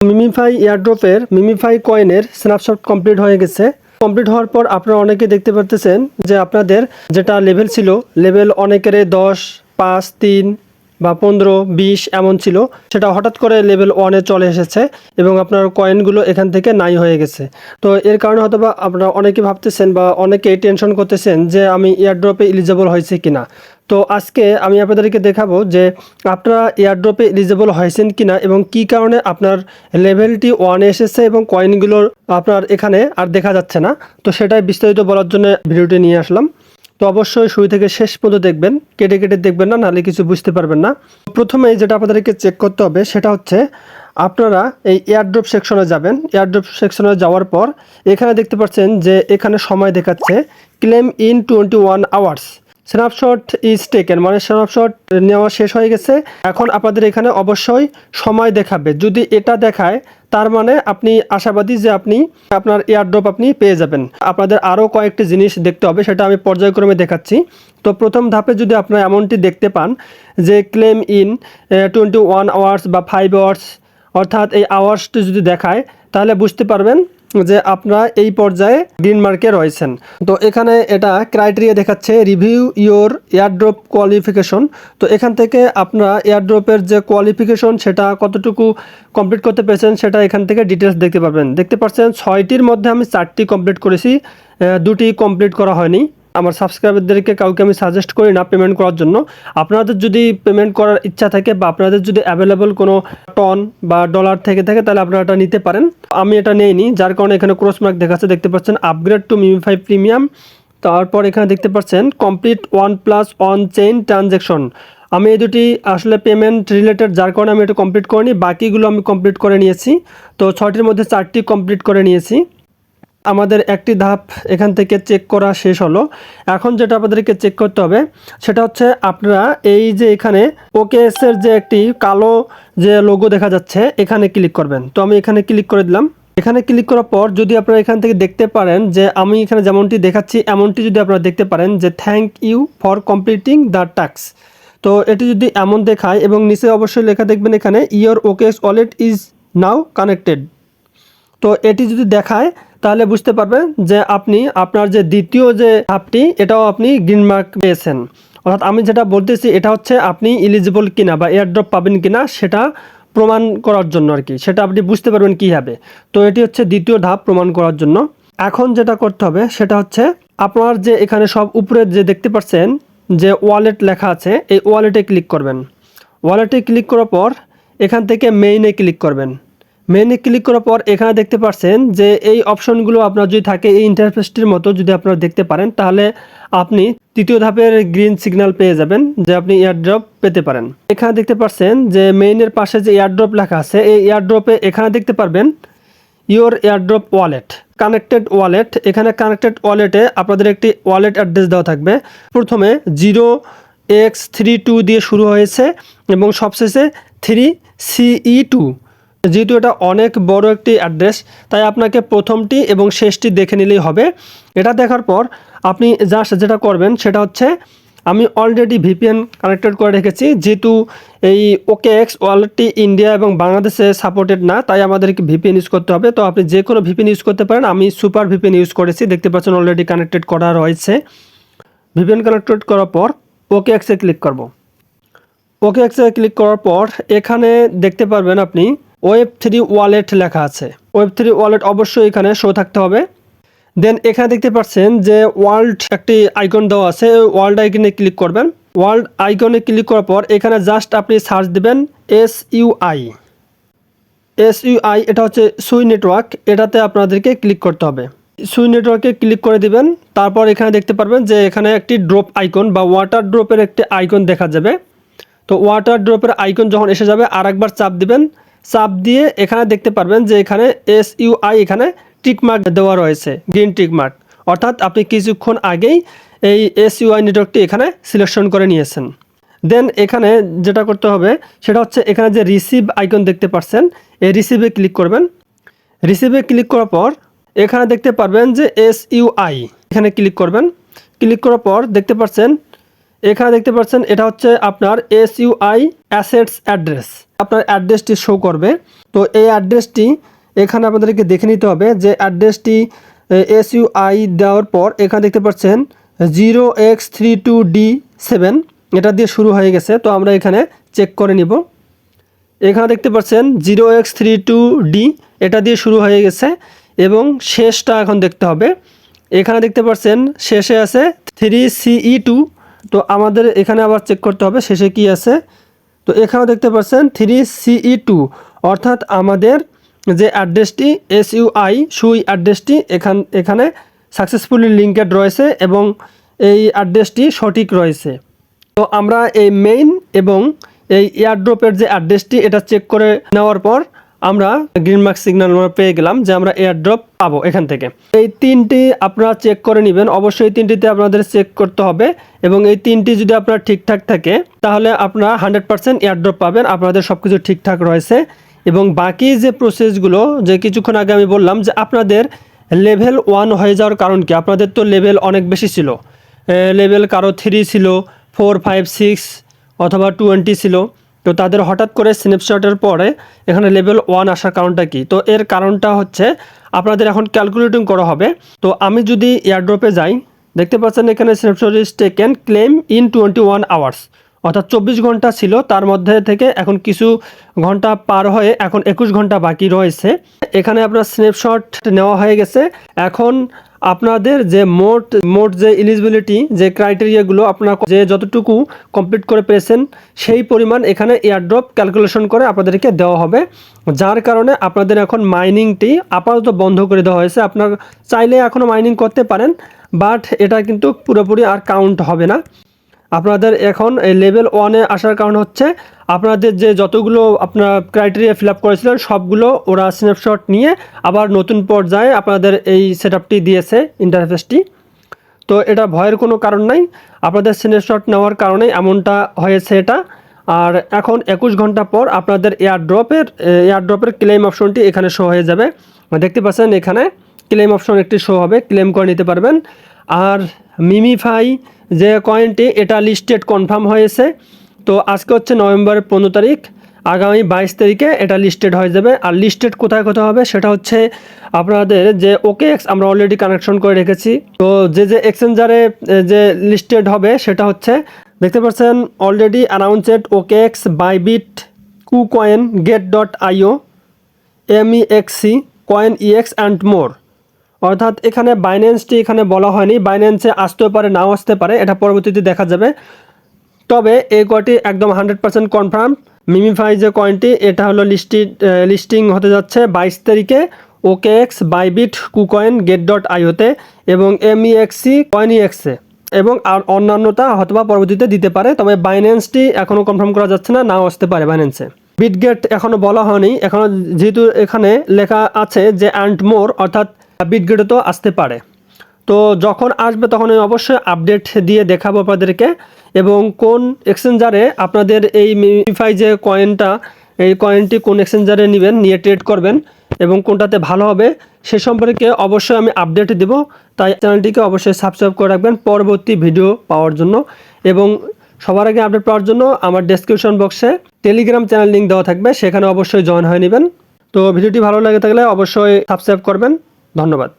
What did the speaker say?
MemeFi এয়ারড্রপের MemeFi কয়েনের snapshot complete হয়ে গেছে। কমপ্লিট হওয়ার পর আপনারা অনেকে দেখতে পারতেছেন যে আপনাদের যেটা লেভেল ছিল লেভেল অনেকের দশ, পাঁচ, তিন বা পনেরো, বিশ এমন ছিল, সেটা হঠাৎ করে লেভেল ওয়ানে চলে এসেছে এবং আপনার কয়েনগুলো এখান থেকে নাই হয়ে গেছে। তো এর কারণে হয়তো বা আপনারা অনেকে ভাবতেছেন বা অনেকে টেনশন করতেছেন যে আমি এয়ারড্রপে এলিজেবল হয়েছে কিনা। তো আজকে আমি আপনাদেরকে দেখাবো যে আপনারা এয়ারড্রপে এলিজেবল হয়েছেন কিনা এবং কি কারণে আপনার লেভেলটি ওয়ানে এসেছে এবং কয়েনগুলোর আপনার এখানে আর দেখা যাচ্ছে না। তো সেটাই বিস্তারিত বলার জন্য ভিডিওটি নিয়ে আসলাম। তো অবশ্যই শুরু থেকে শেষ পর্যন্ত দেখবেন। কেটে কেটে দেখবেন না, নাহলে কিছু বুঝতে পারবেন না। প্রথমে যেটা আপনাদেরকে চেক করতে হবে সেটা হচ্ছে, আপনারা এই এয়ারড্রপ সেকশনে যাবেন। এয়ারড্রপ সেকশনে যাওয়ার পর এখানে দেখতে পাচ্ছেন যে এখানে সময় দেখাচ্ছে claim in twenty one hours snapshot is taken মানে স্ন্যাপশট নেওয়া শেষ হয়ে গেছে। এখন আপনাদের এখানে অবশ্যই সময় দেখাবে। যদি এটা দেখায়, তার মানে আপনি আশাবাদী যে আপনি আপনার এয়ারড্রপ আপনি পেয়ে যাবেন। আপনাদের আরও কয়েকটি জিনিস দেখতে হবে, সেটা আমি পর্যায়ক্রমে দেখাচ্ছি। তো প্রথম ধাপে যদি আপনারা এমনটি দেখতে পান যে claim in twenty one hours বা ফাইভ আওয়ার্স অর্থাৎ এই আওয়ার্সটি যদি দেখায়, তাহলে বুঝতে পারবেন যে আপনারা এই পর্যায়ে গ্রিন মার্কে রয়েছেন। তো এখানে এটা ক্রাইটেরিয়া দেখাচ্ছে রিভিউ ইওর এয়ারড্রপ কোয়ালিফিকেশন তো এখান থেকে আপনারা এয়ারড্রপের যে কোয়ালিফিকেশন সেটা কতটুকু কমপ্লিট করতে পেরেছেন সেটা এখান থেকে ডিটেলস দেখতে পাবেন দেখতে পাচ্ছেন ছয়টির মধ্যে আমি চারটি কমপ্লিট করেছি দুটি কমপ্লিট করা হয়নি। আমার সাবস্ক্রাইবারদেরকে কাউকে আমি সাজেস্ট করি না পেমেন্ট করার জন্য। আপনাদের যদি পেমেন্ট করার ইচ্ছা থাকে বা আপনাদের যদি অ্যাভেলেবল কোনো টন বা ডলার থেকে থাকে, তাহলে আপনারা এটা নিতে পারেন। আমি এটা নেইনি, যার কারণে এখানে ক্রস মার্ক দেখাচ্ছে, দেখতে পাচ্ছেন আপগ্রেড টু মিমি ফাইভ প্রিমিয়াম তারপর এখানে দেখতে পাচ্ছেন complete one plus on chain transaction আমি এই দুটি আসলে পেমেন্ট রিলেটেড যার কারণে আমি এটা কমপ্লিট করিনি, বাকিগুলো আমি কমপ্লিট করে নিয়েছি। তো ছটির মধ্যে চারটি কমপ্লিট করে নিয়েছি। আমাদের একটি ধাপ এখান থেকে চেক করা শেষ হলো। এখন যেটা আপনাদেরকে চেক করতে হবে, সেটা হচ্ছে আপনারা এই যে এখানে ওকেএস এর যে একটি কালো যে লোগো দেখা যাচ্ছে, এখানে ক্লিক করবেন। তো আমি এখানে ক্লিক করে দিলাম। এখানে ক্লিক করার পর যদি আপনারা এখান থেকে দেখতে পারেন যে আমি এখানে যেমনটি দেখাচ্ছি, এমনটি যদি আপনারা দেখতে পারেন যে thank you for completing the task তো এটি যদি এমন দেখায় এবং নিচে অবশ্যই লেখা দেখবেন এখানে your OKX wallet is now connected তো এটি যদি দেখায় তাহলে বুঝতে পারবেন যে আপনি আপনার যে দ্বিতীয় যে ধাপটি, এটাও আপনি গ্রিন মার্ক পেয়েছেন। অর্থাৎ আমি যেটা বলতেছি, এটা হচ্ছে আপনি ইলিজিবল কিনা বা এয়ারড্রপ পাবেন কিনা, সেটা প্রমাণ করার জন্য আর কি। সেটা আপনি বুঝতে পারবেন কীভাবে। তো এটি হচ্ছে দ্বিতীয় ধাপ প্রমাণ করার জন্য। এখন যেটা করতে হবে, সেটা হচ্ছে আপনার যে এখানে সব উপরে যে দেখতে পাচ্ছেন, যে ওয়ালেট লেখা আছে, এই ওয়ালেটে ক্লিক করবেন। ওয়ালেটে ক্লিক করার পর এখান থেকে মেইনে ক্লিক করবেন। মেনে ক্লিক করার পর এখানে দেখতে পাচ্ছেন যে এই অপশনগুলো আপনার যদি থাকে, এই ইন্টারফেসটির মতো যদি আপনারা দেখতে পারেন, তাহলে আপনি তৃতীয় ধাপের গ্রিন সিগন্যাল পেয়ে যাবেন, যে আপনি এয়ারড্রপ পেতে পারেন। এখানে দেখতে পাচ্ছেন যে মেইনের পাশে যে এয়ারড্রপ লেখা আছে, এই এয়ারড্রপে এখানে দেখতে পারবেন your airdrop wallet connected wallet এখানে কানেক্টেড ওয়ালেটে আপনাদের একটি ওয়ালেট অ্যাড্রেস দেওয়া থাকবে। প্রথমে জিরো এক্স থ্রি টু দিয়ে শুরু হয়েছে এবং সবশেষে থ্রি সিই টু যেহেতু এটা অনেক বড় একটি অ্যাড্রেস, তাই আপনাকে প্রথমটি এবং শেষটি দেখে নিলেই হবে। এটা দেখার পর আপনি জাস্ট যেটা করবেন সেটা হচ্ছে, আমি অলরেডি ভিপিএন কানেক্টেড করে রেখেছি। যেহেতু এই ওকে এক্স ওয়ালেটটি ইন্ডিয়া এবং বাংলাদেশে সাপোর্টেড না, তাই আমাদেরকে ভিপিএন ইউজ করতে হবে। তো আপনি যে কোনো ভিপিএন ইউজ করতে পারেন। আমি সুপার ভিপিএন ইউজ করেছি। দেখতে পাচ্ছেন অলরেডি কানেক্টেড করা রয়েছে। ভিপিএন কানেক্টেড করার পর ওকে এক্সে ক্লিক করব। ওকে এক্সে ক্লিক করার পর এখানে দেখতে পারবেন আপনি ওয়েব থ্রি ওয়ালেট লেখা আছে। ওয়েব থ্রি ওয়ালেট অবশ্যই এখানে শো থাকতে হবে। দেন এখানে দেখতে পাচ্ছেন যে ওয়ার্ল্ড একটি আইকন দেওয়া আছে। ওয়ার্ল্ড আইকনে ক্লিক করবেন। ওয়ার্ল্ড আইকনে ক্লিক করার পর এখানে জাস্ট আপনি সার্চ দিবেন এস ইউআই এস ইউআই এটা হচ্ছে সুই নেটওয়ার্ক এটাতে আপনাদেরকে ক্লিক করতে হবে। সুই নেটওয়ার্কে ক্লিক করে দিবেন। তারপর এখানে দেখতে পারবেন যে এখানে একটি ড্রপ আইকন বা ওয়াটার ড্রপের একটি আইকন দেখা যাবে। তো ওয়াটার ড্রপের আইকন যখন এসে যাবে আর একবার চাপ দিবেন। চাপ দিয়ে এখানে দেখতে পারবেন যে এখানে এস ইউআই এখানে টিকমার্ক দেওয়া রয়েছে, গ্রিন টিকমার্ক। অর্থাৎ আপনি কিছুক্ষণ আগেই এই এস ইউআই নেটওয়ার্কটি এখানে সিলেকশন করে নিয়েছেন। দেন এখানে যেটা করতে হবে, সেটা হচ্ছে এখানে যে রিসিভ আইকন দেখতে পাচ্ছেন এই রিসিভে ক্লিক করবেন। রিসিভে ক্লিক করার পর এখানে দেখতে পারবেন যে এস ইউআই এখানে ক্লিক করবেন। ক্লিক করার পর দেখতে পাচ্ছেন এখানে দেখতে পাচ্ছেন, এটা হচ্ছে আপনার এস ইউআই অ্যাসেটস অ্যাড্রেস আপনার অ্যাড্রেসটি শো করবে। তো এই অ্যাড্রেসটি এখানে আপনাদেরকে দেখে নিতে হবে যে অ্যাড্রেসটি এস ইউআই দেওয়ার পর এখানে দেখতে পাচ্ছেন zero X three two D seven এটা দিয়ে শুরু হয়ে গেছে, তো আমরা এখানে চেক করে নিব। এখানে দেখতে পাচ্ছেন zero X three two D এটা দিয়ে শুরু হয়ে গেছে এবং শেষটা এখন দেখতে হবে। এখানে দেখতে পাচ্ছেন, শেষে আছে থ্রি সিই টু তো আমাদের এখানে আবার চেক করতে হবে, শেষে কি আছে? তো এখানেও দেখতে পাচ্ছেন থ্রি সিই টু অর্থাৎ আমাদের যে অ্যাড্রেসটি এস ইউ আই সুই অ্যাড্রেসটি এখান, এখানে সাকসেসফুলি লিঙ্কেড রয়েছে এবং এই অ্যাড্রেসটি সঠিক রয়েছে। তো আমরা এই মেইন এবং এই এয়ারড্রপের যে অ্যাড্রেসটি এটা চেক করে নেওয়ার পর আমরা গ্রিন মার্ক সিগন্যাল আমরা পেয়ে গেলাম যে আমরা এয়ারড্রপ পাবো এখান থেকে। এই তিনটি আপনারা চেক করে নেবেন। অবশ্যই তিনটিতে আপনাদের চেক করতে হবে এবং এই তিনটি যদি আপনার ঠিকঠাক থাকে, তাহলে আপনারা হান্ড্রেড পার্সেন্ট এয়ারড্রপ পাবেন। আপনাদের সব কিছু ঠিকঠাক রয়েছে এবং বাকি যে প্রসেসগুলো যে কিছুক্ষণ আগে আমি বললাম যে আপনাদের লেভেল ওয়ান হয়ে যাওয়ার কারণ কি? আপনাদের তো লেভেল অনেক বেশি ছিল। লেভেল কারও থ্রি ছিল ফোর ফাইভ সিক্স অথবা টোয়েন্টি ছিল। তো তাদের হঠাৎ করে স্ন্যাপশটের পরে এখানে লেভেল ওয়ান আসার কারণটা কি? তো এর কারণটা হচ্ছে আপনাদের এখন ক্যালকুলেটিং করা হবে। তো আমি যদি এয়ারড্রপে যাই, দেখতে পাচ্ছেন এখানে snapshot is taken claim in twenty one hours অর্থাৎ চব্বিশ ঘণ্টা ছিল, তার মধ্যে থেকে এখন কিছু ঘণ্টা পার হয়ে এখন একুশ ঘণ্টা বাকি রয়েছে। এখানে আপনার স্ন্যাপশট নেওয়া হয়ে গেছে। এখন আপনাদের যে মোট মোট যে এলিজিবিলিটি যে ক্রাইটেরিয়াগুলো আপনার যে যতটুকু কমপ্লিট করে পেয়েছেন, সেই পরিমাণ এখানে এয়ারড্রপ ক্যালকুলেশন করে আপনাদেরকে দেওয়া হবে। যার কারণে আপনাদের এখন মাইনিংটি আপাতত বন্ধ করে দেওয়া হয়েছে। আপনার চাইলে এখনও মাইনিং করতে পারেন বাট এটা কিন্তু পুরোপুরি আর কাউন্ট হবে না। আপনাদের এখন এই লেভেল ওয়ানে আসার কারণ হচ্ছে আপনাদের যে যতগুলো আপনার ক্রাইটেরিয়া ফিল আপ করেছিলেন, সবগুলো ওরা স্ন্যাপশট নিয়ে আবার নতুন পর্যায়ে আপনাদের এই সেট দিয়েছে ইন্টারফেসটি তো এটা ভয়ের কোনো কারণ নাই। আপনাদের স্ন্যাপশট নেওয়ার কারণে এমনটা হয়েছে এটা। আর এখন একুশ ঘণ্টা পর আপনাদের এয়ারড্রপের এয়ারড্রপের ক্লেম অপশনটি এখানে শো হয়ে যাবে। দেখতে পাচ্ছেন এখানে ক্লেম অপশন একটি শো হবে ক্লেম করে নিতে পারবেন। আর মিমিফাই যে কয়েনটি এটা লিস্টেড কনফার্ম হয়েছে। তো আজকে হচ্ছে নভেম্বরের পনেরো তারিখ, আগামী বাইশ তারিখে এটা লিস্টেড হয়ে যাবে। আর লিস্টেড কোথায় কোথায় হবে সেটা হচ্ছে আপনাদের যে ওকে এক্স আমরা অলরেডি কানেকশন করে রেখেছি। তো যে যে এক্সচেঞ্জারে যে লিস্টেড হবে সেটা হচ্ছে, দেখতে পাচ্ছেন already announced OKX Bybit KuCoin Gate dot io MEXC CoinEx and more অর্থাৎ এখানে বাইন্যান্সটি এখানে বলা হয়নি। বাইন্যান্সে আসতেও পারে, নাও আসতে পারে, এটা পরবর্তীতে দেখা যাবে। তবে এই কয়টি একদম হান্ড্রেড পার্সেন্ট কনফার্ম মিমিফাই যে কয়েনটি এটা হলো লিস্টি লিস্টিং হতে যাচ্ছে বাইশ তারিখে OKX Bybit KuCoin Gate dot আইওতে এবং এম এমইএক্সি কয়েন ইএক্সে এবং আর অন্যান্যতা হয়তোবা পরবর্তীতে দিতে পারে, তবে বাইন্যান্সটি এখনও কনফার্ম করা যাচ্ছে না, নাও আসতে পারে বাইন্যান্সে বিটগেট এখনও বলা হয়নি এখনও যেহেতু এখানে লেখা আছে যে অ্যান্ড মোর অর্থাৎ বিটগেটে তো আসতে পারে। তো যখন আসবে তখন আমি অবশ্যই আপডেট দিয়ে দেখাবো আপনাদেরকে এবং কোন এক্সচেঞ্জারে আপনাদের এই মিফাই যে কয়েনটা এই কয়েনটি কোন এক্সচেঞ্জারে নেবেন, নিয়ে ট্রেড করবেন এবং কোনটাতে ভালো হবে সে সম্পর্কে অবশ্যই আমি আপডেট দেব। তাই চ্যানেলটিকে অবশ্যই সাবস্ক্রাইব করে রাখবেন পরবর্তী ভিডিও পাওয়ার জন্য এবং সবার আগে আপডেট পাওয়ার জন্য আমার ডেসক্রিপশন বক্সে টেলিগ্রাম চ্যানেল লিঙ্ক দেওয়া থাকবে, সেখানে অবশ্যই জয়েন হয়ে নেবেন। তো ভিডিওটি ভালো লাগে থাকলে অবশ্যই সাবস্ক্রাইব করবেন। ধন্যবাদ।